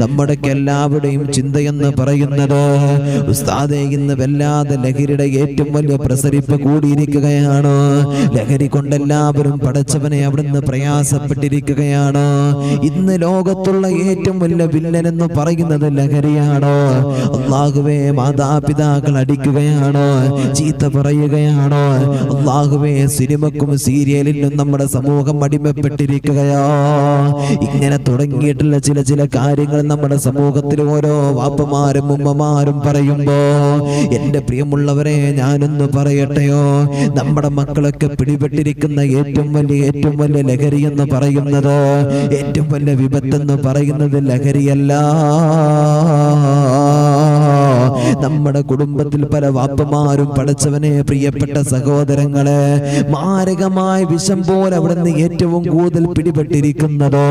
നമ്മുടെ എല്ലാവരുടെയും ചിന്തയെന്ന് പറയുന്നത് ഉസ്താദെ ഇന്ന് വല്ലാതെ ലഹരിയുടെ ഏറ്റവും വലിയ പ്രസരിപ്പ് കൂടിയിരിക്കുകയാണ്. ലഹരി കൊണ്ട് എല്ലാവരും പടച്ചവനെ അവിടുന്ന് പ്രയാസപ്പെട്ടിരിക്കുകയാണ്. ഇന്ന് ലോകത്തുള്ള ഏറ്റവും വലിയ വില്ലൻ എന്ന് പറയുന്നത് ലഹരിയാണ്. ഒന്നാകുവേ മാതാപിതാക്കൾ അടിക്കുകയാണ് ചീത്ത പറയുകയാണ്. ഒന്നാകുവേ സിനിമക്കും സീരിയലിനും നമ്മുടെ സമൂഹം അടിമപ്പെട്ടിരിക്കുകയാ ഇങ്ങനെ തുടങ്ങിയിട്ടുള്ള ചില ചില കാര്യങ്ങൾ നമ്മുടെ സമൂഹത്തിൽ ഓരോ വാപ്പമാരും ഉമ്മമാരും പറയുമ്പോ എന്റെ പ്രിയമുള്ളവരെ ഞാനൊന്ന് പറയട്ടെയോ? നമ്മുടെ മക്കളൊക്കെ പിടിപെട്ടിരിക്കുന്ന ഏറ്റവും വലിയ ഏറ്റവും വലിയ ലഹരി എന്ന് പറയുന്നത് ഏറ്റവും വലിയ വിപത്തെന്ന് പറയുന്നത് ലഹരിയല്ല. നമ്മുടെ കുടുംബത്തിൽ പല വാപ്പമാരും പഠിച്ചവനെ പ്രിയപ്പെട്ട സഹോദരങ്ങളെ മാരകമായ വിഷം പോലെ അവിടുന്ന് ഏറ്റവും കൂടുതൽ പിടിപെട്ടിരിക്കുന്നത്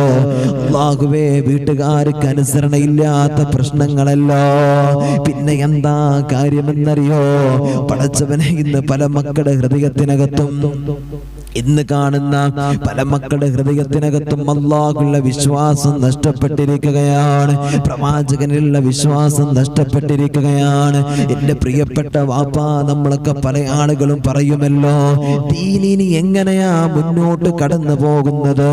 അള്ളാഹുവേ വീട്ടുകാർക്ക് അനുസരണയില്ലാത്ത പ്രശ്നങ്ങളല്ലോ. പിന്നെ എന്താ കാര്യമെന്നറിയോ? പടച്ചവനെ ഇന്ന് പല മക്കളുടെ ഹൃദയത്തിനകത്തും ഇന്ന് കാണുന്ന പല മക്കളുടെ ഹൃദയത്തിനകത്തും അള്ളാഹുള്ള വിശ്വാസം നഷ്ടപ്പെട്ടിരിക്കുകയാണ്. പ്രവാചകനിലുള്ള വിശ്വാസം നഷ്ടപ്പെട്ടിരിക്കുകയാണ്. എന്റെ പ്രിയപ്പെട്ട വാപ്പ നമ്മളൊക്കെ പല ആളുകളും പറയുമല്ലോ ദീനിനി എങ്ങനെയാ മുന്നോട്ട് കടന്നു പോകുന്നത്?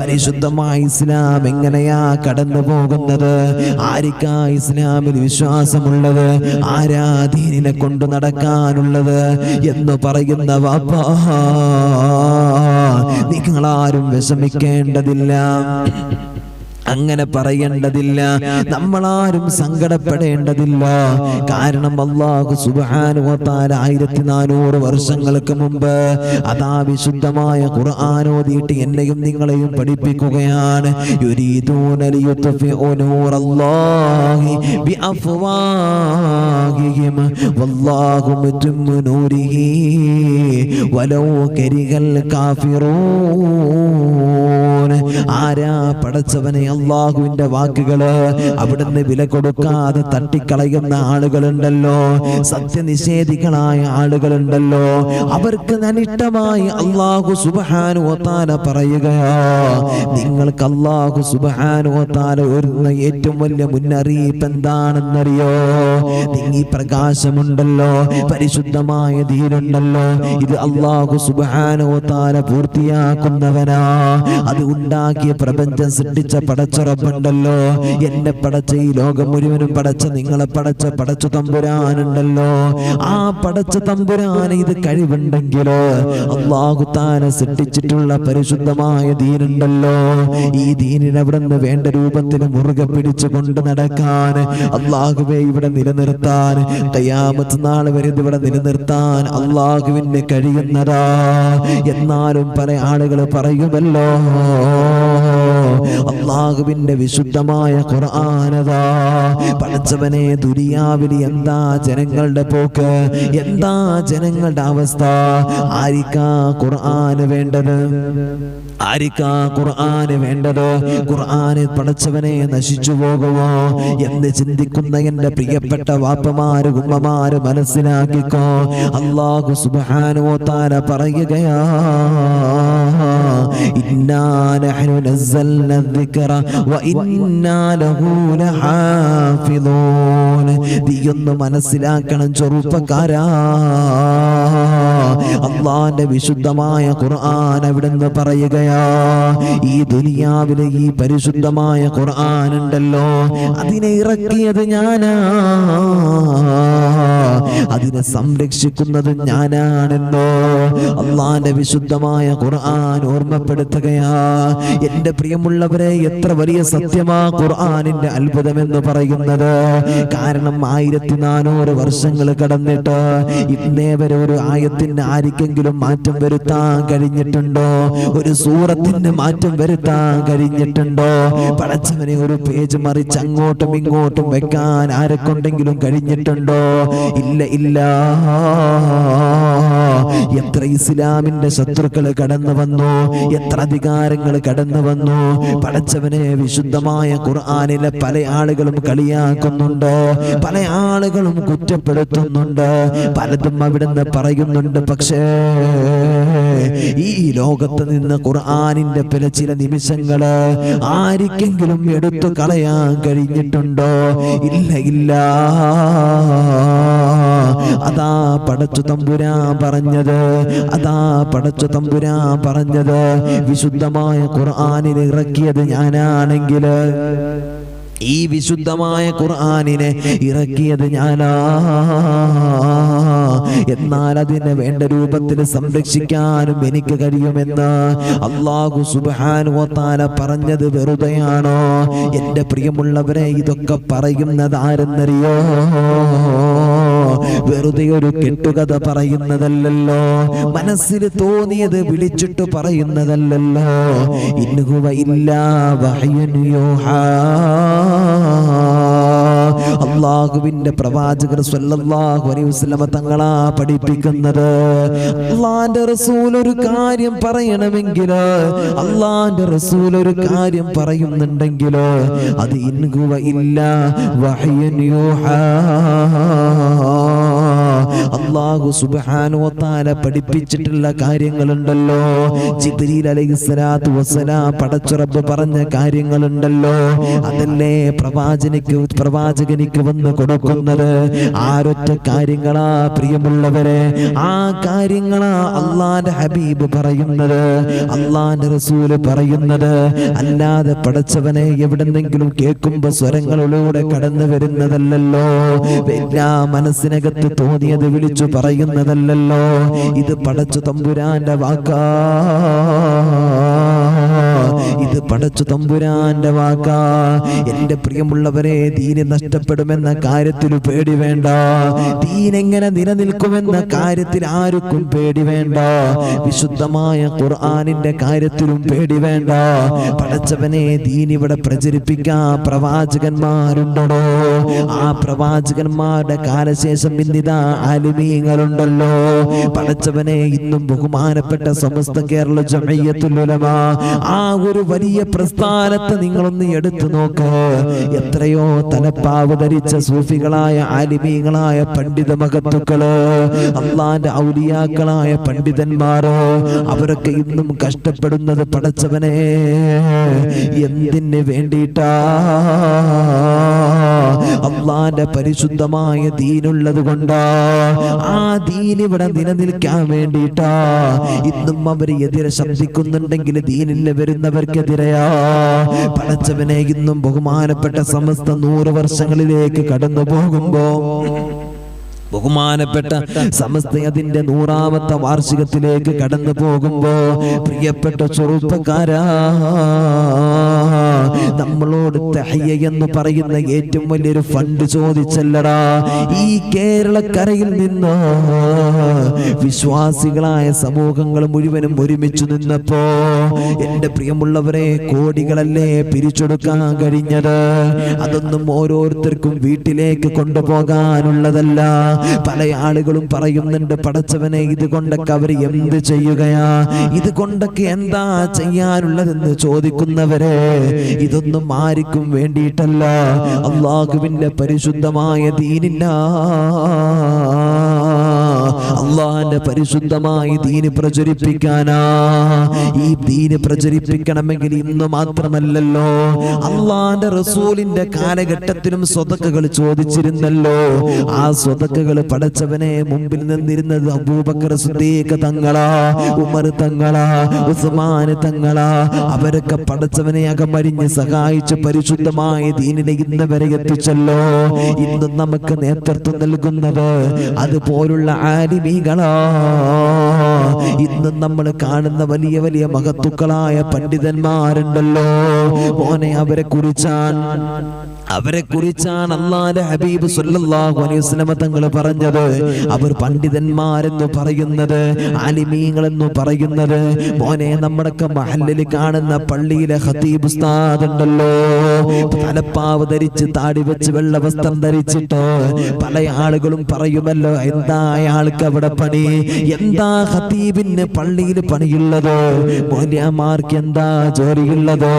പരിശുദ്ധമായ ഇസ്ലാം എങ്ങനെയാ കടന്നു പോകുന്നത്? ആരിക്കാ ഇസ്ലാമിൽ വിശ്വാസമുള്ളത്? ആരാ ദീനിനെ കൊണ്ടു നടക്കാനുള്ളത് എന്ന് പറയുന്ന വാപ്പ. നിങ്ങളാരും വിഷമിക്കേണ്ടതില്ല. അങ്ങനെ പറയേണ്ടതില്ല. നമ്മളാരും സങ്കടപ്പെടേണ്ടതില്ല. കാരണം അള്ളാഹു സുബാനുവത്താൽ ആയിരത്തി നാനൂറ് വർഷങ്ങൾക്ക് മുമ്പ് അതാ വിശുദ്ധമായ ഖുർആാനോദിയിട്ട് എന്നെയും നിങ്ങളെയും പഠിപ്പിക്കുകയാണ്. ആരാ പടച്ചവനെ അള്ളാഹുവിന്റെ വാക്കുകൾ അവിടുന്ന് വില കൊടുക്കാതെ തട്ടിക്കളയുന്ന ആളുകളുണ്ടല്ലോ. സത്യനിഷേധികളായ ആളുകളുണ്ടല്ലോ. അവർക്ക് നനിഷ്ടമായി അള്ളാഹു സുബഹാനുവത്താന പറയുക നിങ്ങൾക്ക് അള്ളാഹു സുബഹാനുവത്താന ഒരുന്ന ഏറ്റവും വലിയ മുന്നറിയിപ്പ് എന്താണെന്നറിയോ? നീ പ്രകാശമുണ്ടല്ലോ പരിശുദ്ധമായ ധീരുണ്ടല്ലോ ഇത് അള്ളാഹു സുബഹാനുവത്താന പൂർത്തിയാക്കുന്നവനാ. അത് ഉണ്ടാക്കിയ പ്രപഞ്ചം സൃഷ്ടിച്ച പടച്ചുറപ്പുണ്ടല്ലോ എന്നെ പടച്ച ഈ ലോകം മുഴുവനും പടച്ച നിങ്ങളെ പടച്ച പടച്ചു തമ്പുരാനുണ്ടല്ലോ. ആ പടച്ച തമ്പുരാന് ഇത് കഴിവുണ്ടെങ്കിലോ? അള്ളാഹുത്താന താനെ സൃഷ്ടിച്ചിട്ടുള്ള പരിശുദ്ധമായ ദീനുണ്ടല്ലോ. ഈ ദീനിനെ അവിടെ നിന്ന് വേണ്ട രൂപത്തിൽ മുറുകെ പിടിച്ചു കൊണ്ട് നടക്കാൻ അള്ളാഹുവെ ഇവിടെ നിലനിർത്താൻ കയ്യാമത്ത് നാൾ വരെ ഇവിടെ നിലനിർത്താൻ അള്ളാഹുവിന് കഴിയുന്നതാ. എന്നാലും പല ആളുകൾ പറയുമല്ലോ അള്ളാഹുവിന്റെ വിശുദ്ധമായ ഖുർആാനതാ. പഠിച്ചവനെ ദുരിയാവിൽ എന്താ ജനങ്ങളുടെ പോക്ക്? എന്താ ജനങ്ങളുടെ അവസ്ഥ? ആരിക്കാ ഖുർആന് വേണ്ടത്? ആരിക്കാ ഖുർആന് വേണ്ടത്? ഖുർആന് പഠിച്ചവനെ നശിച്ചു പോകുമോ എന്ന് ചിന്തിക്കുന്ന എന്റെ പ്രിയപ്പെട്ട വാപ്പമാര് ഉമ്മമാര് മനസ്സിലാക്കിക്കോ. അള്ളാഹു സുബ്ഹാനഹു താര പറയുകയാ ഇന്നാ നഹ്നു നസ്സൽന الذكر وإنا له لحافظون നീയൊന്ന് മനസ്സിലാക്കണം ചെറുപ്പക്കാരാ അള്ളാന്റെ വിശുദ്ധമായ ഖുർആൻ അവിടുന്ന് പറയുകയാ ഈ ദുനിയാവിലെ ഈ പരിശുദ്ധമായ ഖുർആൻ ഉണ്ടല്ലോ അതിനെ ഇറക്കിയത് ഞാനാ അതിനെ സംരക്ഷിക്കുന്നത് ഞാനാണെന്നോ അള്ളാന്റെ വിശുദ്ധമായ ഖുർആൻ ഓർമ്മപ്പെടുത്തുകയാ എന്റെ പ്രിയമുള്ളവരെ എത്ര വലിയ സത്യമാ ഖുർആാനിന്റെ അത്ഭുതമെന്ന് പറയുന്നത്. കാരണം ആയിരത്തി നാനൂറ് വർഷങ്ങൾ കടന്നിട്ട് ഇന്നേ വരെ ഒരു ആയത്തിന് ആർക്കെങ്കിലും മാറ്റം വരുത്താൻ കഴിഞ്ഞിട്ടുണ്ടോ? ഒരു സൂറത്തിന് മാറ്റം വരുത്താൻ കഴിഞ്ഞിട്ടുണ്ടോ? പടച്ചവനെ ഒരു പേജ് മറിച്ച് അങ്ങോട്ടും ഇങ്ങോട്ടും വെക്കാൻ ആരെക്കൊണ്ടെങ്കിലും കഴിഞ്ഞിട്ടുണ്ടോ? ഇല്ല ഇല്ല. എത്ര ഇസ്ലാമിന്റെ ശത്രുക്കൾ കടന്നു വന്നു? എത്ര അധികാരങ്ങൾ കടന്നു വന്നു? പടച്ചവനെ വിശുദ്ധമായ ഖുർആാനിലെ പല ആളുകളും കളിയാക്കുന്നുണ്ട് പല ആളുകളും കുറ്റപ്പെടുത്തുന്നുണ്ട് പലതും അവിടുന്ന് പറയുന്നുണ്ട്. പറയുന്നുണ്ട് പക്ഷേ ഈ ലോകത്ത് നിന്ന് ഖുർആാനിന്റെ പല ചില നിമിഷങ്ങൾ ആർക്കെങ്കിലും എടുത്തു കളയാൻ കഴിഞ്ഞിട്ടുണ്ടോ? ഇല്ല ഇല്ല. അതാ പടച്ചു തമ്പുരാ പറഞ്ഞത്. അതാ പടച്ചു തമ്പുരാ പറഞ്ഞത്. വിശുദ്ധമായ ഖുർആാനിൽ ഇറക്കിയത് ഞാനാണെങ്കിൽ. ഈ വിശുദ്ധമായ ഖുർആാനിനെ ഇറക്കിയത് ഞാനാ. എന്നാൽ അതിനെ വേണ്ട രൂപത്തിൽ സംരക്ഷിക്കാനും എനിക്ക് കഴിയുമെന്ന് അള്ളാഹു സുബാനുവത്താല പറഞ്ഞത് വെറുതെയാണോ? എന്റെ പ്രിയമുള്ളവരെ ഇതൊക്കെ പറയുന്നത് ആരെന്നറിയോ വെറുതെ ഒരു കെട്ടുകഥ പറയുന്നതല്ലല്ലോ. മനസ്സിൽ തോന്നിയത് വിളിച്ചിട്ട് പറയുന്നതല്ലല്ലോ. ഇന്നുഹുവ ഇല്ല വഹയുൻ യൂഹാ. അള്ളാഹുവിന്റെ പ്രവാചകർ അലൈഹി വസല്ലമ തങ്ങളാ പഠിപ്പിക്കുന്നത്. അള്ളാന്റെ റസൂൽ ഒരു കാര്യം പറയണമെങ്കിൽ അള്ളാന്റെ റസൂൽ ഒരു കാര്യം പറയുന്നുണ്ടെങ്കിൽ അത് ഇൻഹുവ ഇല്ല വഹയൻ യൂഹാ. അള്ളാഹു സുബ്ഹാനഹു വതആല പഠിപ്പിച്ചിട്ടുള്ള കാര്യങ്ങളുണ്ടല്ലോ. ജിബ്രീൽ പടച്ചുറബ് പറഞ്ഞ കാര്യങ്ങളുണ്ടല്ലോ. അതല്ലേ പ്രവാചനിക്ക് പ്രവാചകനിക്ക് വന്ന് കൊടുക്കുന്നത്? ആരൊറ്റ കാര്യങ്ങളാ പ്രിയമുള്ളവരെ? ആ കാര്യങ്ങളാ അള്ളാന്റെ ഹബീബ് പറയുന്നത്. അള്ളാന്റെ റസൂൽ പറയുന്നത്. അല്ലാതെ പടച്ചവനെ എവിടെന്നെങ്കിലും കേൾക്കുമ്പോ സ്വരങ്ങളിലൂടെ കടന്നു വരുന്നതല്ലല്ലോ. എല്ലാ മനസ്സിനകത്ത് തോന്നിയത് വിളിച്ചു പറയുന്നതല്ലല്ലോ. ഇത് പടച്ചു തമ്പുരാന്റെ വാക്കാ. ഇത് പടച്ചു തമ്പുരാന്റെ വാക്കാ. എന്റെ പ്രിയമുള്ളവരെ ദീന് നഷ്ടപ്പെടുമെന്ന കാര്യത്തിൽ പേടി വേണ്ട. ദീനെങ്ങനെ നിലനിൽക്കുമെന്ന കാര്യത്തിൽ ആർക്കും പേടി വേണ്ട. വിശുദ്ധമായ ഖുർആനിന്റെ കാര്യത്തിലും പേടി വേണ്ട. പടച്ചവനെ ദീൻ ഇവിടെ പ്രചരിപ്പിക്കാൻ പ്രവാചകന്മാരുണ്ടോ ആ പ്രവാചകന്മാരുടെ കാലശേഷം ഇന്നിതാ ആലിമീങ്ങളുണ്ടല്ലോ. പടച്ചവനെ ഇന്നും ബഹുമാനപ്പെട്ട സമസ്ത കേരള ജമയ്യത്തുലമ ആ ഒരു വലിയ പ്രസ്ഥാനത്തെ നിങ്ങളൊന്ന് എടുത്തു നോക്ക്. എത്രയോ തലപ്പാവ് ധരിച്ച സൂഫികളായ ആലിമീകളായ പണ്ഡിത മഹത്തുക്കൾ അള്ളാന്റെ ഔലിയാക്കളായ പണ്ഡിതന്മാര് അവരൊക്കെ ഇന്നും കഷ്ടപ്പെടുന്നത് പടച്ചവനെ എന്തിന് വേണ്ടിയിട്ടാ? അള്ളാന്റെ പരിശുദ്ധമായ ദീനുള്ളത് കൊണ്ടാ. ആ ദീൻ നിലനിൽക്കാൻ വേണ്ടിയിട്ടാ. ഇന്നും അവർ എതിരെ ശബ്ദിക്കുന്നുണ്ടെങ്കിൽ ദീനിൽ വരുന്നവർക്കെതിരെയാ പടച്ചവനെ ഇന്നും ബഹുമാനപ്പെട്ട സമസ്ത നൂറ് വർഷങ്ങളിലേക്ക് കടന്നു പോകുമ്പോ ബഹുമാനപ്പെട്ട സമസ്ത അതിന്റെ നൂറാമത്തെ വാർഷികത്തിലേക്ക് കടന്നു പോകുമ്പോ പ്രിയപ്പെട്ട ചെറുപ്പക്കാരാ നമ്മളോട് തഹയ്യ എന്ന് പറയുന്ന ഏറ്റവും വലിയൊരു ഫണ്ട് ചോദിച്ചല്ലടാ ഈ കേരളക്കരയിൽ നിന്ന് വിശ്വാസികളായ സമൂഹങ്ങൾ മുഴുവനും ഒരുമിച്ച് നിന്നപ്പോ എന്റെ പ്രിയമുള്ളവരെ കോടികളല്ലേ പിരിച്ചെടുക്കാൻ കഴിഞ്ഞത്? അതൊന്നും ഓരോരുത്തർക്കും വീട്ടിലേക്ക് കൊണ്ടുപോകാനുള്ളതല്ല. പല ആളുകളും പറയുന്നുണ്ട് പടച്ചവനെ ഇത് കൊണ്ടൊക്കെ അവർ എന്ത് ചെയ്യുകയാ? ഇത് കൊണ്ടൊക്കെ എന്താ ചെയ്യാനുള്ളതെന്ന് ചോദിക്കുന്നവരെ ഇതൊന്നും ആർക്കും വേണ്ടിയിട്ടല്ല. അള്ളാഹുവിന്റെ പരിശുദ്ധമായ ദീനില്ല. അള്ളാഹിന്റെ പരിശുദ്ധമായി ദീന് പ്രചരിപ്പിക്കാനാ. ഈ ദീന് പ്രചരിപ്പിക്കണമെങ്കിൽ ഇന്ന് മാത്രമല്ലല്ലോ. അള്ളാഹിന്റെ റസൂലിന്റെ കാലഘട്ടത്തിലും സ്വതക്കകൾ ചോദിച്ചിരുന്നല്ലോ. ആ സ്വതക്കകൾ പടച്ചവനെ മുമ്പിൽ നിന്നിരുന്നത് അബൂബക്കർ സുദ്ദീഖ് തങ്ങളാ ഉമർ തങ്ങളാ ഉസ്മാൻ തങ്ങളാ. അവരൊക്കെ പടച്ചവനെ അകമരിഞ്ഞ് സഹായിച്ച് പരിശുദ്ധമായ ദീനിനെ ഇന്ന് വരെ എത്തിച്ചല്ലോ. ഇന്നും നമുക്ക് നേതൃത്വം നൽകുന്നത് അതുപോലുള്ള ആലിമീകളാ ഇന്ന് നമ്മൾ കാണുന്ന വലിയ വലിയ മഹത്തുക്കളായ പണ്ഡിതന്മാരുണ്ടല്ലോ. മോനെ അവരെ കുറിച്ചാണ് അവരെ കുറിച്ചാണ് അള്ളാന്റെ ഹബീബ് സുല്ലാഹു തങ്ങൾ പറഞ്ഞത്. അവർ പണ്ഡിതന്മാരെന്ന് പറയുന്നത് ആലിമീങ്ങളെന്ന് പറയുന്നത്. മോനെ നമ്മുടെയൊക്കെ മഹല്ലിൽ കാണുന്ന പള്ളിയിലെ ഖതീബ് ഉസ്താദ് ഉണ്ടല്ലോ തലപ്പാവ് ധരിച്ച് താടി വെച്ച് വെള്ള വസ്ത്രം ധരിച്ചിട്ട് പല ആളുകളും പറയുമല്ലോ എന്താ അയാൾക്ക് അവിടെ പണി? എന്താ ഹത്തീബിന് പള്ളിയിൽ പണിയുള്ളത്? മൗല്യമാർക്ക് എന്താ ജോലിയുള്ളത്?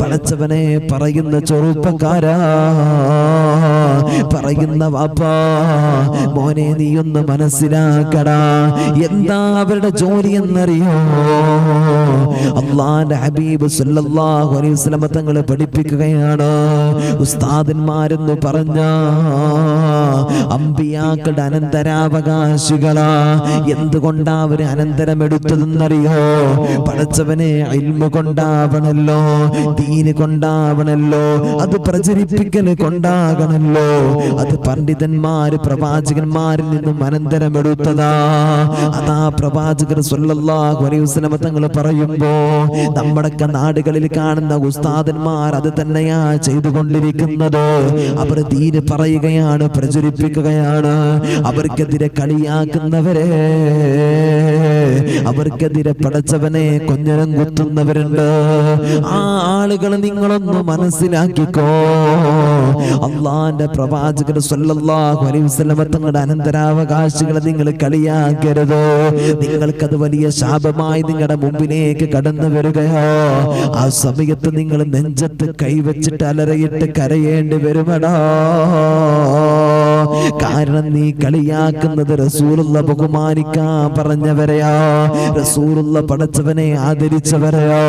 പടച്ചവനെ പറയുന്ന ചെറുപ്പക്കാരാ. പറയുന്ന വാപ്പാ മോനെ നീ ഒന്ന് മനസ്സിലാക്കടാ. എന്താ അവരുടെ ജോലി എന്നറിയോ? ഹബീബ് സല്ലല്ലാഹു അലൈഹി തങ്ങളെ പഠിപ്പിക്കുകയാണ്. ഉസ്താദന്മാരെന്ന് പറഞ്ഞ അമ്പിയാക്കളുടെ അനന്തരാവകാശികളാ. എന്തുകൊണ്ടാ അവർ അനന്തരം എടുത്തതെന്നറിയോ പടച്ചവനെ ഇൽമ കൊണ്ടാവണല്ലോ ദീന് കൊണ്ടാവണല്ലോ അത് പ്രചരിപ്പിക്കൽ കൊണ്ടാകണല്ലോ. അത് പണ്ഡിതന്മാര് പ്രവാചകന്മാരിൽ നിന്നും അനന്തരം എടുത്തതാ അതാ പ്രവാചകർ തങ്ങൾ പറയുമ്പോ നമ്മുടെ നാടുകളിൽ കാണുന്ന ഉസ്താദന്മാർ അത് തന്നെയാ ചെയ്തുകൊണ്ടിരിക്കുന്നത്. അവർ ദീന് പറയുകയാണ് പ്രചരിപ്പിക്കുകയാണ്. അവർക്കെതിരെ കളിയാക്കുന്നവരെ അവർക്കെതിരെ പടച്ചവനെ കൊഞ്ഞരം കുത്തുന്നവരുണ്ട്. ആ ആളുകൾ നിങ്ങളൊന്ന് മനസ്സിലാക്കിക്കോ. അള്ളാന്റെ പ്രവാചകർ സല്ലല്ലാഹു അലൈഹി വസല്ലം തങ്ങളുടെ അനന്തരാവകാശികളെ നിങ്ങൾ കളിയാക്കരുത്. നിങ്ങൾക്കത് വലിയ ശാപമായി നിങ്ങളുടെ മുമ്പിലേക്ക് കടന്നു വരികയോ. ആ സമയത്ത് നിങ്ങൾ നെഞ്ചത്ത് കൈവച്ചിട്ട് അലറയിട്ട് കരയേണ്ടി വരുമടാ. കാരണം നീ കളിയാക്കുന്നത് റസൂലുള്ള ബഹുമാനിക്കാ പറഞ്ഞവരെയോ? റസൂലുള്ള പടച്ചവനെ ആദരിച്ചവരെയോ?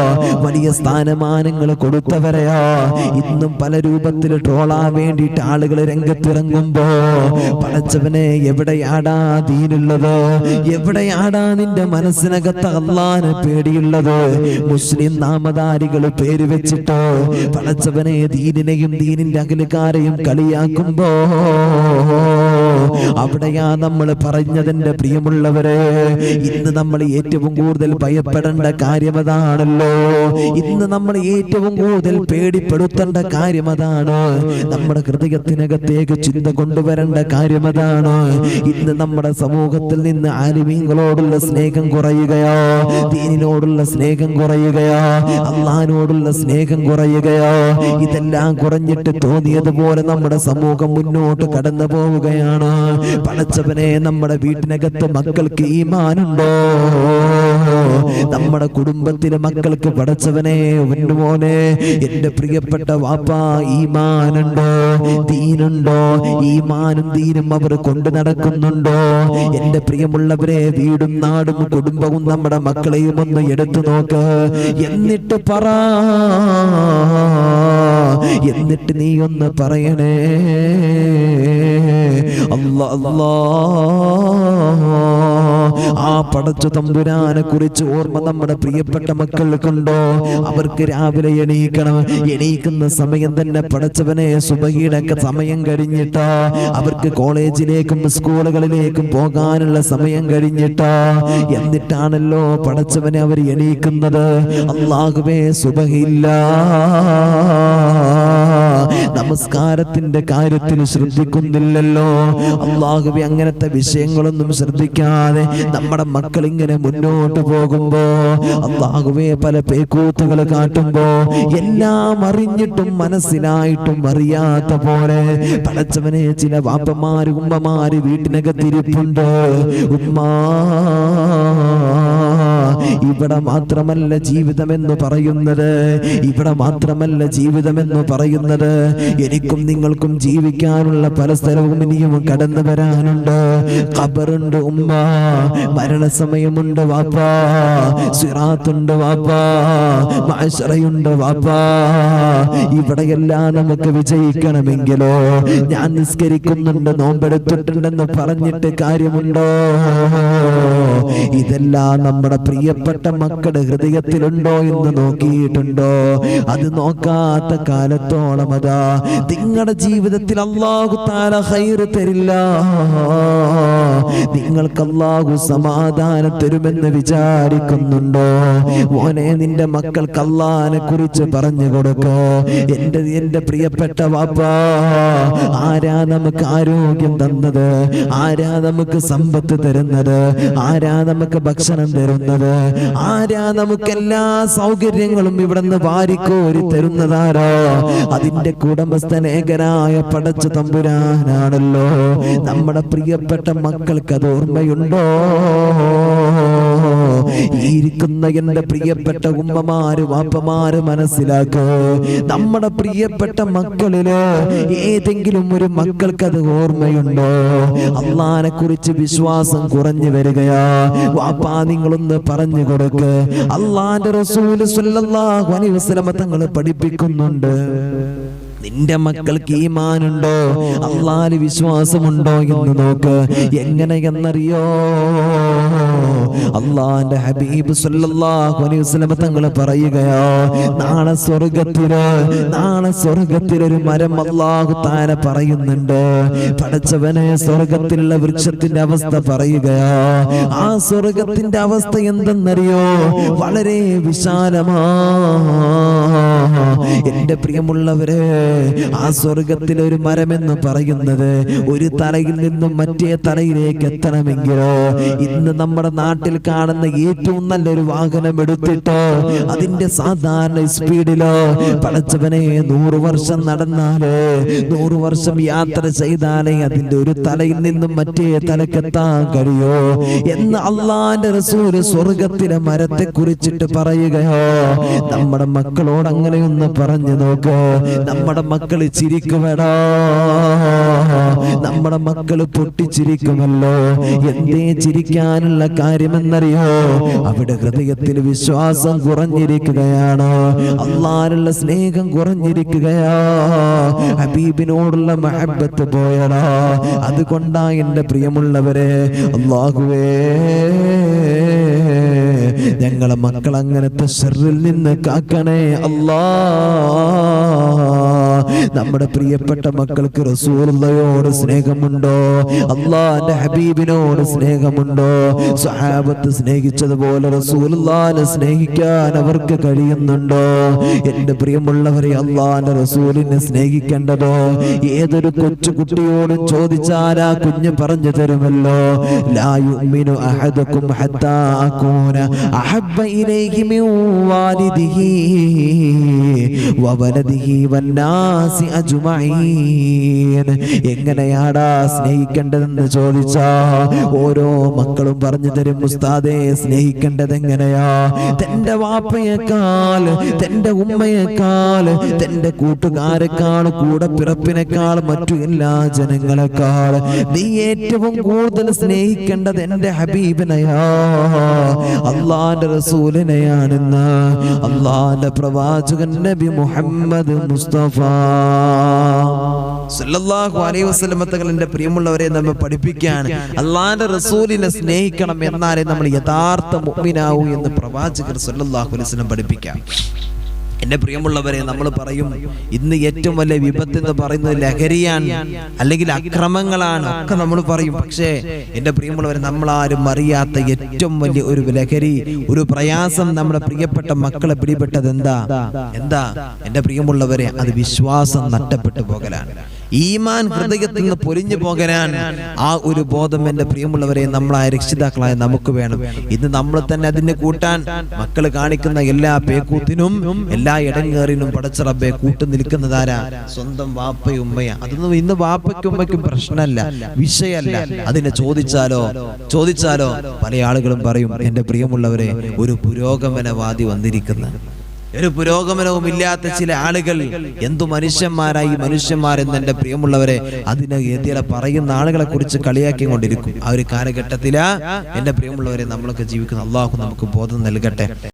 വലിയ സ്ഥാനമാനങ്ങൾ കൊടുത്തവരെയോ? ഇന്നും പല രൂപത്തിൽ ട്രോളാൻ വേണ്ടിയിട്ട് ആളുകൾ രംഗത്തിറങ്ങുമ്പോ പടച്ചവനെ എവിടെയാടാ ദീനുള്ളത്? എവിടെയാടാ നിന്റെ മനസ്സിനകത്ത് അള്ളാന് പേടിയുള്ളത്? മുസ്ലിം നാമധാരികൾ പേര് വെച്ചിട്ടോ പടച്ചവനെ ദീനിനെയും ദീനിന്റെ അകലുകാരെയും കളിയാക്കുമ്പോ അവിടെയാ നമ്മൾ പറഞ്ഞതിന്റെ പ്രിയമുള്ളവരെ ഇന്ന് നമ്മൾ ഏറ്റവും കൂടുതൽ ഭയപ്പെടേണ്ട കാര്യം അതാണല്ലോ. ഇന്ന് നമ്മൾ ഏറ്റവും കൂടുതൽ പേടിപ്പെടുത്തേണ്ട കാര്യം അതാണ്. നമ്മുടെ ഹൃദയത്തിനകത്തേക്ക് ചിന്ത കൊണ്ടുവരേണ്ട കാര്യം അതാണ്. ഇന്ന് നമ്മുടെ സമൂഹത്തിൽ നിന്ന് ആലിമീങ്ങളോടുള്ള സ്നേഹം കുറയുകയോ ദീനിനോടുള്ള സ്നേഹം കുറയുകയോ അള്ളഹാനോടുള്ള സ്നേഹം കുറയുകയോ. ഇതെല്ലാം കുറഞ്ഞിട്ട് തോന്നിയതുപോലെ നമ്മുടെ സമൂഹം മുന്നോട്ട് കടന്നു പോവുകയാണ് പടച്ചവനെ നമ്മുടെ വീട്ടിനകത്ത് മക്കൾക്ക് ഈമാനുണ്ടോ? നമ്മുടെ കുടുംബത്തിലെ മക്കൾക്ക് പടച്ചവനെ മോനെ എന്റെ പ്രിയപ്പെട്ട വാപ്പ ഈമാനുണ്ടോ? ദീനുണ്ടോ? ഈമാനും ദീനും അവർ കൊണ്ടു നടക്കുന്നുണ്ടോ? എന്റെ പ്രിയമുള്ളവരെ വീടും നാടും കുടുംബവും നമ്മുടെ മക്കളെയും ഒന്ന് എടുത്തു നോക്ക്. എന്നിട്ട് പറ. എന്നിട്ട് നീ ഒന്ന് പറയണേ. അല്ല അല്ലാ. ആ പടച്ച തമ്പുരാനെ കുറിച്ച് ഓർമ്മ നമ്മുടെ പ്രിയപ്പെട്ട മക്കൾക്കുണ്ടോ അവർക്ക് രാവിലെ എണീക്കണം. എണീക്കുന്ന സമയം തന്നെ പടച്ചവനെ സുബഹിയുടെ സമയം കഴിഞ്ഞിട്ടോ. അവർക്ക് കോളേജിലേക്കും സ്കൂളുകളിലേക്കും പോകാനുള്ള സമയം കഴിഞ്ഞിട്ടോ. എന്നിട്ടാണല്ലോ പടച്ചവനെ അവർ എണീക്കുന്നത്. അള്ളാഹുവേ സുബഹില്ല. നമസ്കാരത്തിന്റെ കാര്യത്തിന് ശ്രദ്ധിക്കുന്നില്ലല്ലോ. അള്ളാഹുബി അങ്ങനത്തെ വിഷയങ്ങളൊന്നും ശ്രദ്ധിക്കാതെ നമ്മുടെ മക്കൾ ഇങ്ങനെ മുന്നോട്ട് പോകുമ്പോ അള്ളാഹുബെ പല പേക്കൂത്തുകൾ കാട്ടുമ്പോ എല്ലാം അറിഞ്ഞിട്ടും മനസ്സിലായിട്ടും അറിയാത്ത പോലെ പടച്ചവനെ ചില വാപ്പമാര് ഉമ്മമാര് വീട്ടിനകത്തിരിപ്പുണ്ട്. ഉമ്മാ ഇവിടെ മാത്രമല്ല ജീവിതമെന്ന് പറയുന്നത്. ഇവിടെ മാത്രമല്ല ജീവിതമെന്ന് പറയുന്നത്. എനിക്കും നിങ്ങൾക്കും ജീവിക്കാനുള്ള പല സ്ഥലവും ഇനിയും കടന്നു വരാനുണ്ട്. ഖബറുണ്ട് ഉമ്മ. മരണസമയമുണ്ട് വാപ്പാ. സിറാത്തുണ്ട് വാപ്പാ. മാശറയുണ്ട് വാപ്പാ. ഇവിടെയെല്ലാം നമുക്ക് വിജയിക്കണമെങ്കിലോ? ഞാൻ നിസ്കരിക്കുന്നുണ്ട് നോമ്പെടുത്തിട്ടുണ്ടെന്ന് പറഞ്ഞിട്ട് കാര്യമുണ്ടോ? ഇതെല്ലാം നമ്മുടെ പ്രിയപ്പെട്ട മക്കളുടെ ഹൃദയത്തിലുണ്ടോ എന്ന് നോക്കിയിട്ടുണ്ടോ? അത് നോക്കാത്ത കാലത്തോളം അതാ. നിങ്ങളുടെ ജീവിതത്തിൽ അള്ളാഹു താല ഹൈറ് തരില്ല. നിങ്ങൾക്ക് അള്ളാഹു സമാധാനം തരുമെന്ന് വിചാരിക്കുന്നുണ്ടോ? മോനെ നിന്റെ മക്കൾക്ക് അള്ളാഹിനെ കുറിച്ച് പറഞ്ഞു കൊടുക്കോ. എന്റെ എന്റെ പ്രിയപ്പെട്ട വാപ്പാ ആരാ നമുക്ക് ആരോഗ്യം തന്നത്? ആരാ നമുക്ക് സമ്പത്ത് തരുന്നത്? ആരാ നമുക്ക് ഭക്ഷണം തരുന്നത്? ആരാ നമുക്ക് എല്ലാ സൗകര്യങ്ങളും ഇവിടുന്ന് വാരിക്കോരി തരുന്നതാരോ? അതിന്റെ കുടുംബസ്ഥനേകരായ പടച്ച തമ്പുരാനാണല്ലോ. നമ്മുടെ പ്രിയപ്പെട്ട മക്കൾക്ക് അത് ഓർമ്മയുണ്ടോ? ഈ ഇരിക്കുന്ന എന്റെ പ്രിയപ്പെട്ട ഉമ്മമാര് വാപ്പമാര് മനസ്സിലാക്കോ. നമ്മുടെ പ്രിയപ്പെട്ട മക്കളിൽ ഏതെങ്കിലും ഒരു മക്കൾക്ക് അത് ഓർമ്മയുണ്ടോ? അള്ളാനെ കുറിച്ച് വിശ്വാസം കുറഞ്ഞു വരികയാ. വാപ്പാ നിങ്ങളൊന്ന് പറഞ്ഞു കൊടുക്ക്. അള്ളാന്റെ റസൂൽ സല്ലല്ലാഹു അലൈഹി തങ്ങൾ പഠിപ്പിക്കുന്നുണ്ട്. നിന്റെ മക്കൾക്ക് ഈമാനുണ്ടോ? അള്ളാൽ വിശ്വാസമുണ്ടോ എന്ന് നോക്ക്. എങ്ങനെയെന്നറിയോ അള്ളാന്റെ ഹബീബ് സല്ലല്ലാഹു അലൈഹി വസല്ലമ തങ്ങൾ പറയുകയോ നാളെ സ്വർഗത്തിൽ നാളെ സ്വർഗത്തിൽ ഒരു മരം അള്ളാഹു താന പറയുന്നുണ്ട്. പടച്ചവനെ സ്വർഗത്തിലുള്ള വൃക്ഷത്തിന്റെ അവസ്ഥ പറയുകയോ ആ സ്വർഗത്തിന്റെ അവസ്ഥ എന്തെന്നറിയോ? വളരെ വിശാലമാ. എന്റെ പ്രിയമുള്ളവരെ ആ സ്വർഗത്തിൽ ഒരു മരമെന്ന് പറയുന്നത് ഒരു തലയിൽ നിന്നും മറ്റേ തലയിലേക്ക് എത്തണമെങ്കിലോ? ഇന്ന് നമ്മുടെ നാട്ടിൽ കാണുന്ന ഏറ്റവും നല്ലൊരു വാഹനം എടുത്തിട്ട് അതിന്റെ സാധാരണ സ്പീഡിലോ പടച്ചവനെ നൂറ് വർഷം നടന്നാൽ നൂറ് വർഷം യാത്ര ചെയ്താലേ അതിന്റെ ഒരു തലയിൽ നിന്നും മറ്റേ തലക്കെത്താൻ കഴിയോ എന്ന് അള്ളാന്റെ റസൂൽ സ്വർഗത്തിലെ മരത്തെ കുറിച്ചിട്ട് പറയുകയോ നമ്മുടെ മക്കളോട് അങ്ങനെയൊന്ന് പറഞ്ഞു നോക്ക്. നമ്മുടെ മക്കൾ ചിരിക്കുമെടാ. നമ്മുടെ മക്കൾ പൊട്ടിച്ചിരിക്കുമല്ലോ. എന്തേ ചിരിക്കാനുള്ള കാര്യമെന്നറിയോ അവിടെ ഹൃദയത്തിൽ വിശ്വാസം കുറഞ്ഞിരിക്കുകയാണ്. അള്ളാനുള്ള സ്നേഹം കുറഞ്ഞിരിക്കുകയാ. ഹബീബിനോടുള്ള മഹബത്ത് പോയടാ. അതുകൊണ്ടാ എന്റെ പ്രിയമുള്ളവരെ അള്ളാഹുവേ ഞങ്ങളെ മക്കൾ അങ്ങനത്തെ ഷെറിൽ നിന്ന് കാക്കണേ അല്ലാ. നമ്മുടെ പ്രിയപ്പെട്ട മക്കൾക്ക് റസൂറുള്ളയോട് സ്നേഹമുണ്ടോ? അള്ളാന്റെ ഹബീബിനോട് സ്നേഹമുണ്ടോ? സഹാബത്ത് സ്നേഹിച്ചതുപോലെ റസൂലുള്ളാനെ സ്നേഹിക്കാൻ അവർക്ക് കഴിയുന്നുണ്ടോ? എന്റെ പ്രിയമുള്ളവരെ അള്ളാന്റെ റസൂലിനെ സ്നേഹിക്കേണ്ടതോ? ഏതൊരു കൊച്ചു കുട്ടിയോടും ചോദിച്ചാൽ ആ കുഞ്ഞ് പറഞ്ഞു തരുമല്ലോ. ലാ യുഅ്മിനു അഹദുക്കും ഹത്താ അകൂന അഹബ്ബ ഇലൈഹി മിൻ വാലിദിഹി വവലദിഹി വന്നാസി അജ്മഈൻ. എങ്ങനെയാടാ സ്നേഹിക്കേണ്ടതെന്ന് ചോദിച്ചാ ഓരോ മക്കളും പറഞ്ഞു തരും ഉസ്താദെ സ്നേഹിക്കേണ്ടത് എങ്ങനെയാ? തന്റെ വാപ്പയേക്കാൾ തന്റെ ഉമ്മയേക്കാൾ തന്റെ കൂട്ടുകാരെക്കാൾ കൂടെ പിറപ്പിനേക്കാൾ മറ്റു എല്ലാ ജനങ്ങളെക്കാൾ നീ ഏറ്റവും കൂടുതൽ സ്നേഹിക്കേണ്ടത് എന്റെ ഹബീബിനെയാ. അള്ളാന്റെ റസൂലിനെയാണെന്ന് അള്ളാന്റെ പ്രവാചകൻ നബി മുഹമ്മദ് മുസ്തഫ. സല്ലല്ലാഹു അലൈഹി വസല്ലമ തങ്ങളുടെ പ്രിയമുള്ളവരെ നമ്മെ പഠിപ്പിക്കാൻ അള്ളാന്റെ റസൂലിനെ സ്നേഹിക്കണം എന്നാലേ നമ്മൾ യഥാർത്ഥ മുഅ്മിനാവൂ എന്ന് പ്രവാചകർ സല്ലല്ലാഹു അലൈഹി വസല്ലം പഠിപ്പിക്കാം. എന്റെ പ്രിയമുള്ളവരെ നമ്മൾ പറയും ഇന്ന് ഏറ്റവും വലിയ വിപത്ത് എന്ന് പറയുന്നത് ലഹരിയാണ് അല്ലെങ്കിൽ അക്രമങ്ങളാണ്. ഒക്കെ നമ്മൾ പറയും. പക്ഷേ എന്റെ പ്രിയമുള്ളവരെ നമ്മൾ ആരും അറിയാത്ത ഏറ്റവും വലിയ ഒരു ലഹരി ഒരു പ്രയാസം നമ്മുടെ പ്രിയപ്പെട്ട മക്കളെ പിടിപെട്ടത് എന്താ? എന്താ? എന്റെ പ്രിയമുള്ളവരെ അത് വിശ്വാസം നഷ്ടപ്പെട്ടു പോകലാണ്. ഈമാൻ ഹൃദയത്തിൽ നിന്ന് പൊലിഞ്ഞു പോകാൻ ആ ഒരു ബോധം എന്റെ പ്രിയമുള്ളവരെ നമ്മളായ രക്ഷിതാക്കളായ നമുക്ക് വേണം. ഇന്ന് നമ്മൾ തന്നെ അതിനെ കൂട്ടാൻ മക്കൾ കാണിക്കുന്ന എല്ലാ പേക്കൂത്തിനും എല്ലാ ഇടങ്ങേറിനും പടച്ചിറബെ കൂട്ടു നിൽക്കുന്നതാരാ? സ്വന്തം വാപ്പയും ഉമ്മയാ. അതൊന്നും ഇന്ന് വാപ്പയ്ക്കും ഉമ്മയ്ക്കും പ്രശ്നമല്ല. വിഷയമല്ല. അതിനെ ചോദിച്ചാലോ? ചോദിച്ചാലോ? പല ആളുകളും പറയും എന്റെ പ്രിയമുള്ളവരെ ഒരു പുരോഗമനവാദി വന്നിരിക്കുന്ന. ഒരു പുരോഗമനവും ഇല്ലാത്ത ചില ആളുകൾ എന്തു മനുഷ്യന്മാരായി മനുഷ്യന്മാരെന്ന് എന്റെ പ്രിയമുള്ളവരെ അതിന് എതിരെ പറയുന്ന ആളുകളെ കുറിച്ച് കളിയാക്കി കൊണ്ടിരിക്കും ആ ഒരു കാലഘട്ടത്തിലാ എന്റെ പ്രിയമുള്ളവരെ നമ്മളൊക്കെ ജീവിക്കുന്ന അള്ളാഹു നമുക്ക് ബോധം നൽകട്ടെ.